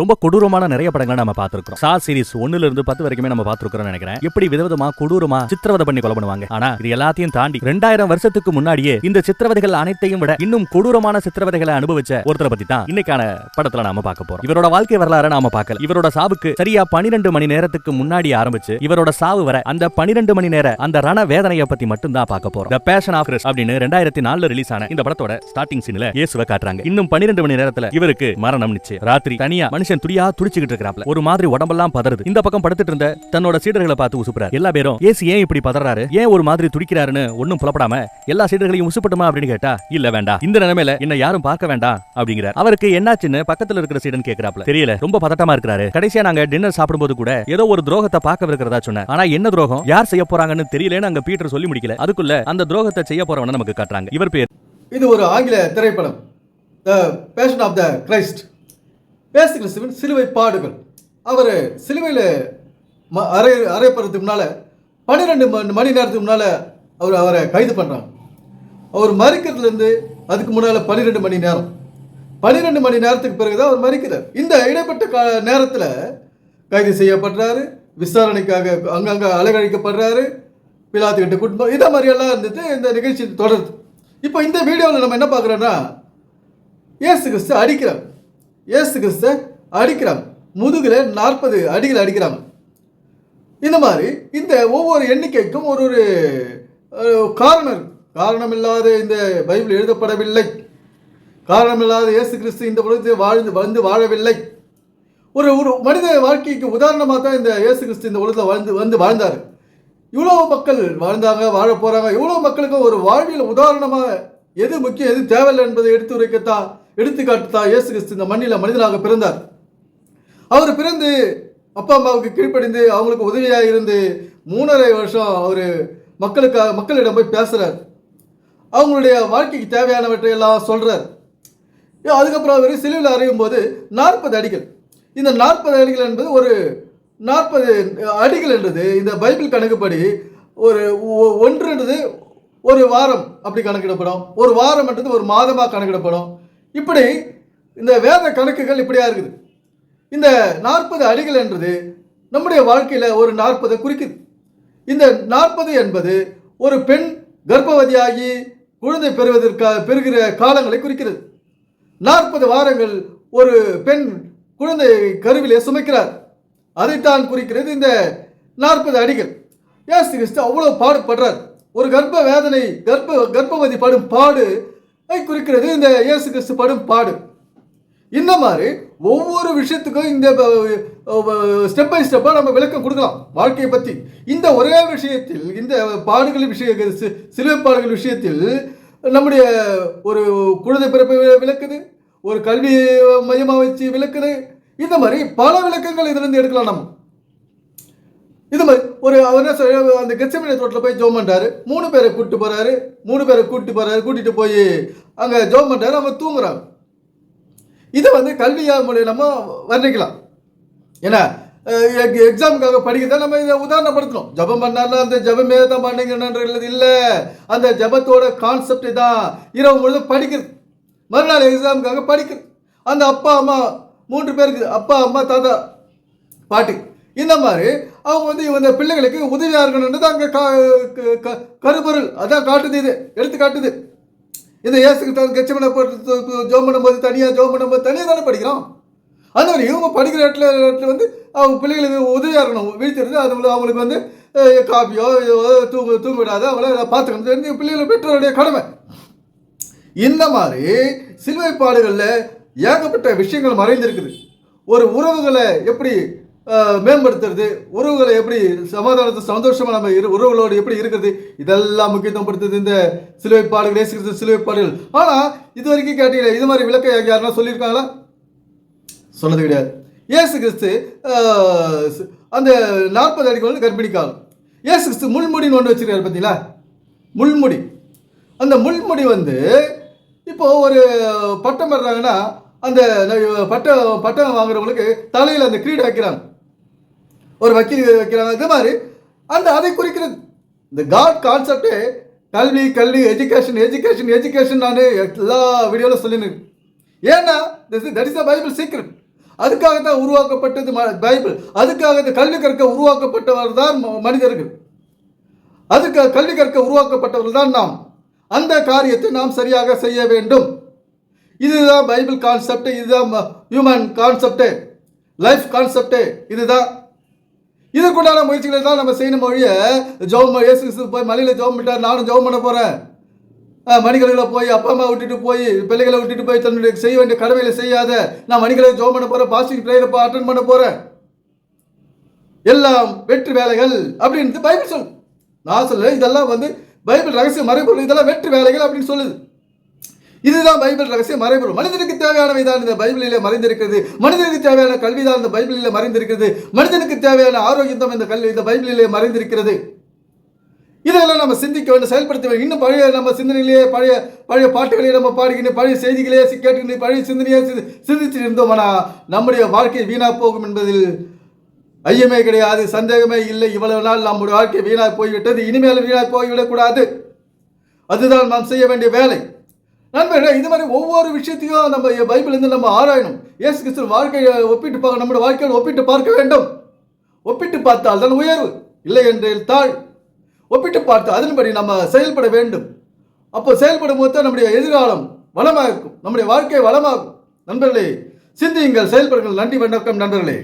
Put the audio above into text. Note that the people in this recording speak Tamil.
ரொம்ப கொடூரமான நிறைய படங்களை நம்ம பார்த்திருக்கோம் சா சீரிஸ் ஒன்னுல இருந்து பத்து வரைக்குமே நம்ம பார்த்திருக்கோம் நினைக்கிறேன். எப்படி விதவிதமா கொடூரமா சித்திரவதை பண்ணி கொலை பண்ணுவாங்க. ஆனா இது எல்லாத்தையும் தாண்டி ரெண்டாயிரம் வருஷத்துக்கு முன்னாடியே இந்த சித்திரவதைகள் அனைத்தையும் விட இன்னும் கொடூரமான சித்திரவதைகளை அனுபவிச்ச ஒருத்தரை பத்தி தான் இன்னைக்கான படத்துல நாம பார்க்க போறோம். இவரோட வாழ்க்கை வரலாறு நாம பார்க்கல. இவரோட சாவுக்கு சரியா பனிரெண்டு மணி நேரத்துக்கு முன்னாடி ஆரம்பிச்சு இவரோட சாவு வர அந்த பனிரெண்டு மணி நேர அந்த ரண வேதனையை பத்தி மட்டும் தான் பார்க்க போறோம் த பேஷன் ஆஃப் அப்படின்னு ரெண்டாயிரத்தி நாலுல ரிலீஸ் ஆன இந்த படத்தோட ஸ்டார்டிங் சீன்ல இயேசுவை காட்டுறாங்க. இன்னும் பன்னிரெண்டு மணி நேரத்துல இவருக்கு மரணம் நிச்சயம். ராத்திரி தனியா மனுஷன் துடியா துடிச்சுக்கிட்டு இருக்கிறாப்ல. ஒரு மாதிரி உடம்பெல்லாம் பதறது. இந்த பக்கம் படுத்துட்டு இருந்த தன்னோட சீடர்களை பார்த்து உசுப்புறாரு. எல்லா பேரும் ஏசு ஏன் இப்படி பதறாரு? ஏன் ஒரு மாதிரி துடிக்கிறாருன்னு ஒன்னும் புலப்படாம எல்லா சீடர்களையும் உசுப்பட்டுமா அப்படின்னு கேட்டா இல்ல வேண்டாம். இந்த நிலைமையில என்ன யாரும் பார்க்க வேண்டாம் அப்படிங்கிறார். அவருக்கு என்னாச்சுன்னு பக்கத்துல இருக்கிற சீடன் கேக்குறாப்ல. தெரியல ரொம்ப பதட்டமா இருக்கிறாரு. கடைசியா நாங்க டின்னர் சாப்பிடும்போது கூட ஏதோ ஒரு துரோகத்தை பார்க்க இருக்கிறதா சொன்ன ஆனா என்ன துரோகம்? யார் செய்ய போறாங்கன்னு தெரியலன்னு அங்க பீட்டர் சொல்லி முடிக்கல. அதுக்குள்ள அந்த துரோகத்தை செய்ய போறவன நமக்கு காட்டுறாங்க. இவர் பேர் இது ஒரு ஆங்கில திரைப்படம். The passion of the Christ பேசு கிறிஸ்துவின் சிலுவை பாடுகள். அவர் சிலுவையில் ம அறை அறையப்படுறதுக்கு முன்னால் பன்னிரெண்டு மணி மணி நேரத்துக்கு முன்னால் அவர் அவரை கைது பண்ணுறாங்க அவர் மறிக்கிறதுலேருந்து அதுக்கு முன்னால் பன்னிரெண்டு மணி நேரம். பன்னிரெண்டு மணி நேரத்துக்கு பிறகு தான் அவர் மறிக்கிறார். இந்த இடைப்பட்ட கா நேரத்தில் கைது செய்யப்படுறாரு விசாரணைக்காக அங்கங்கே அலகழிக்கப்படுறாரு பிலாத்துக்கிட்ட குடும்பம் இதை மாதிரியெல்லாம் இருந்துட்டு இந்த நிகழ்ச்சி தொடருது. இப்போ இந்த வீடியோவில் நம்ம என்ன பார்க்குறோன்னா இயேசு கிறிஸ்து அடிக்கிறார். இயேசு கிறிஸ்து அடிக்கிறாங்க முதுகில் நாற்பது அடிகள் அடிக்கிறாங்க இந்த மாதிரி இந்த ஒவ்வொரு எண்ணிக்கைக்கும் ஒரு ஒரு காரணம். இருக்கு காரணமில்லாத இந்த பைபிள் எழுதப்படவில்லை. காரணமில்லாத இயேசு கிறிஸ்து இந்த உலகத்தில் வாழ்ந்து வந்து வாழவில்லை. ஒரு ஒரு மனித வாழ்க்கைக்கு உதாரணமாக தான் இந்த இயேசு கிறிஸ்து இந்த உலகத்தில் வாழ்ந்து வந்து வாழ்ந்தார். இவ்வளோ மக்கள் வாழ்ந்தாங்க வாழ போகிறாங்க இவ்வளோ மக்களுக்கும் ஒரு வாழ்வியல் உதாரணமாக எது முக்கியம் எது தேவையில்லை என்பதை எடுத்து உரைக்கத்தான் எடுத்துக்காட்டு தான் இயேசு கிறிஸ்து இந்த மண்ணில் மனிதனாக பிறந்தார். அவர் பிறந்து அப்பா அம்மாவுக்கு கீழ்ப்படிந்து அவங்களுக்கு உதவியாக இருந்து மூணரை வருஷம் அவர் மக்களுக்காக மக்களிடம் போய் பேசுகிறார் அவங்களுடைய வாழ்க்கைக்கு தேவையானவற்றை எல்லாம் சொல்கிறார் அதுக்கப்புறம் அவர் சிலுவில் அறையும் போது நாற்பது அடிகள். இந்த நாற்பது அடிகள் என்பது ஒரு நாற்பது அடிகள் என்றது இந்த பைபிள் கணக்குப்படி ஒரு ஒன்றுன்றது ஒரு வாரம் அப்படி கணக்கிடப்படும். ஒரு வாரம் என்றது ஒரு மாதமாக கணக்கிடப்படும். இப்படி இந்த வேத கணக்குகள் இப்படியா இருக்குது. இந்த நாற்பது அடிகள் என்றது நம்முடைய வாழ்க்கையில் ஒரு நாற்பதை குறிக்குது. இந்த நாற்பது என்பது ஒரு பெண் கர்ப்பவதியாகி குழந்தை பெறுவதற்காக பெறுகிற காலங்களை குறிக்கிறது. நாற்பது வாரங்கள் ஒரு பெண் குழந்தை கருவிலே சுமைக்கிறார். அதைத்தான் குறிக்கிறது இந்த நாற்பது அடிகள். ஏசு கிறிஸ்து அவ்வளோ பாடுபடுறார். ஒரு கர்ப்ப வேதனை கர்ப்ப கர்ப்பவதி படும் பாடு குறிக்கிறது இந்த இயேசு கிறிஸ்து படும் பாடு. இந்த மாதிரி ஒவ்வொரு விஷயத்துக்கும் இந்த ஸ்டெப் பை ஸ்டெப்பாக நம்ம விளக்கம் கொடுக்கலாம் வாழ்க்கையை பற்றி இந்த ஒரே விஷயத்தில் இந்த பாடுகள் விஷய சிலுவை பாடுகள் விஷயத்தில் நம்முடைய ஒரு குழந்தை பிறப்பை விளக்குது ஒரு கல்வி மையமாக வச்சு விளக்குது. இந்த மாதிரி பல விளக்கங்கள் இதிலிருந்து எடுக்கலாம் நம்ம. இது மாதிரி ஒரு அவர் என்ன சொல்ற அந்த கெச்சமணி தோட்டில் போய் ஜோம் பண்ணுறாரு மூணு பேரை கூப்பிட்டு போகிறாரு மூணு பேரை கூப்பிட்டு போகிறாரு கூட்டிகிட்டு போய் அங்கே ஜோம் பண்ணுறாரு அவங்க தூங்குறாங்க. இதை வந்து கல்வியா மூலியமா வர்ணிக்கலாம். ஏன்னா எக்ஸாமுக்காக படிக்கிறத நம்ம இதை உதாரணப்படுத்தணும். ஜபம் பண்ணாலும் அந்த ஜபமே தான் பண்ணுங்கன்றது இல்லை அந்த ஜபத்தோட கான்செப்ட் தான் இரவு முழுதும் படிக்கிறது. மறுநாள் எக்ஸாமுக்காக படிக்கிறது. அந்த அப்பா அம்மா மூன்று பேருக்கு அப்பா அம்மா தாத்தா பாட்டி. இந்த மாதிரி அவங்க வந்து இவங்க பிள்ளைகளுக்கு உதவியாக இருக்கணுன்றது அங்கே கா க- க- அதான் காட்டுது இது எடுத்து காட்டுது. இந்த இயேசுக்கு தான் கெச்சமனை போட்டு ஜோம் பண்ணும்போது தனியாக ஜோம் பண்ணும்போது தனியாக தானே படிக்கிறோம் அந்த மாதிரி இவங்க படிக்கிற இடத்துல இடத்துல வந்து அவங்க பிள்ளைகளுக்கு உதவியாக இருக்கணும் வீழ்த்திருந்து அது அவங்களுக்கு வந்து காப்பியோ இதோ தூங்க தூங்க விடாத அவங்கள பார்த்துக்கணும். தெரிஞ்சு பிள்ளைகள் பெற்றோருடைய கடமை. இந்த மாதிரி சிலுவை பாடுகளில் ஏகப்பட்ட விஷயங்கள் மறைந்திருக்குது. ஒரு உறவுகளை எப்படி மேம்படுத்துறது உறவுகளை எப்படி சமாதானத்தை சந்தோஷமாக நம்ம இரு உறவுகளோடு எப்படி இருக்கிறது இதெல்லாம் முக்கியத்துவம் படுத்துது இந்த சிலுவை பாடுகள் இயேசு கிறிஸ்து சிலுவை பாடுகள் ஆனால் இது வரைக்கும் கேட்டீங்களே இது மாதிரி விளக்க யாருன்னா சொல்லியிருக்காங்களா? சொன்னது கிடையாது. ஏசு கிறிஸ்து அந்த நாற்பது அடிக்கு வந்து கர்ப்பிணி காலம். கிறிஸ்து முள்முடின்னு ஒன்று வச்சுருக்காரு பார்த்தீங்களா முள்முடி. அந்த முள்முடி வந்து இப்போ ஒரு பட்டம் பெறாங்கன்னா அந்த பட்டம் பட்டம் வாங்குறவங்களுக்கு தலையில் அந்த கிரீடம் வைக்கிறாங்க. ஒரு வக்கீல் வைக்கிறாங்க. இது மாதிரி அந்த அதை குறிக்கிறது. இந்த காட் கான்செப்டே கல்வி கல்வி எஜுகேஷன் எஜுகேஷன் எஜுகேஷன் நான் எல்லா வீடியோவில் சொல்லினேன் ஏன்னா that is the Bible secret அதுக்காக தான் உருவாக்கப்பட்டது ம- பைபிள் அதுக்காக இந்த கல்வி கற்க உருவாக்கப்பட்டவர் தான் மனிதர்கள். அதுக்கு கல்வி கற்க உருவாக்கப்பட்டவர்கள் தான் நாம். அந்த காரியத்தை நாம் சரியாக செய்ய வேண்டும். இதுதான் பைபிள் கான்செப்ட் இதுதான் ஹியூமன் கான்செப்ட் லைஃப் கான்செப்ட் இதுதான். இதற்குண்டான முயற்சிகளை தான் நம்ம செய்யணும் ஒழிய ஜெபம் இயேசு கிறிஸ்து போய் மலையில் ஜெபம் பண்ணிட்டார். நானும் ஜெபம் பண்ண போகிறேன் மணிகளில் போய் அப்பா அம்மா விட்டுட்டு போய் பிள்ளைகளை விட்டுட்டு போய் தன்னுடைய செய்ய வேண்டிய கடமைகளை செய்யாத நான் மணிகளை ஜெபம் பண்ண போகிறேன் பாசிட்டிவ் ப்ரேயரை அட்டன் பண்ண போகிறேன் எல்லாம் வெற்றி வேலைகள் அப்படின்னு பைபிள் சொல்லு நான் சொல்ல இதெல்லாம் வந்து பைபிள் ரகசிய மறைபொருள் இதெல்லாம் வெற்றி வேலைகள் அப்படின்னு சொல்லுது. இதுதான் பைபிள் ரகசியம். மறைபொருள். மனிதனுக்கு தேவையானவை தான் இந்த பைபிளிலே மறைந்திருக்கிறது. மனிதனுக்கு தேவையான கல்வி தான் இந்த பைபிளிலே மறைந்திருக்கிறது. மனிதனுக்கு தேவையான ஆரோக்கியம் தான் இந்த கல்வி இந்த பைபிளிலே மறைந்திருக்கிறது. இதெல்லாம் நம்ம சிந்திக்க வேண்டும் செயல்படுத்த வேண்டும். இன்னும் பழைய நம்ம சிந்தனையிலேயே பழைய பழைய பாட்டுகளையே நம்ம பாடுகின்ற பழைய செய்திகளையே கேட்டுக்கிட்டு பழைய சிந்தனையே சி- சிந்திச்சுட்டு இருந்தோம்னா நம்முடைய வாழ்க்கை வீணா போகும் என்பதில் ஐயமே கிடையாது சந்தேகமே இல்லை. இவ்வளவு நாள் நம்முடைய வாழ்க்கை வீணாய் போய்விட்டது. இனிமேல் வீணாய் போய்விடக்கூடாது அதுதான் நாம் செய்ய வேண்டிய வேலை. நண்பர்களே இது மாதிரி ஒவ்வொரு விஷயத்தையும் நம்ம பைபிள் இருந்து நம்ம ஆராயணும். இயேசு கிறிஸ்து வாழ்க்கையை ஒப்பிட்டு பார்க்க நம்முடைய வாழ்க்கையில் ஒப்பிட்டு பார்க்க வேண்டும். ஒப்பிட்டு பார்த்தால் தான் உயர்வு. இல்லை என்றில் தாழ். ஒப்பிட்டு பார்த்து அதன்படி நம்ம செயல்பட வேண்டும். அப்போ செயல்படும் போது தான் நம்முடைய எதிர்காலம் வளமாக இருக்கும் நம்முடைய வாழ்க்கை வளமாகும். நண்பர்களே சிந்தியுங்கள் செயல்படுங்கள். நன்றி வணக்கம் நண்பர்களே.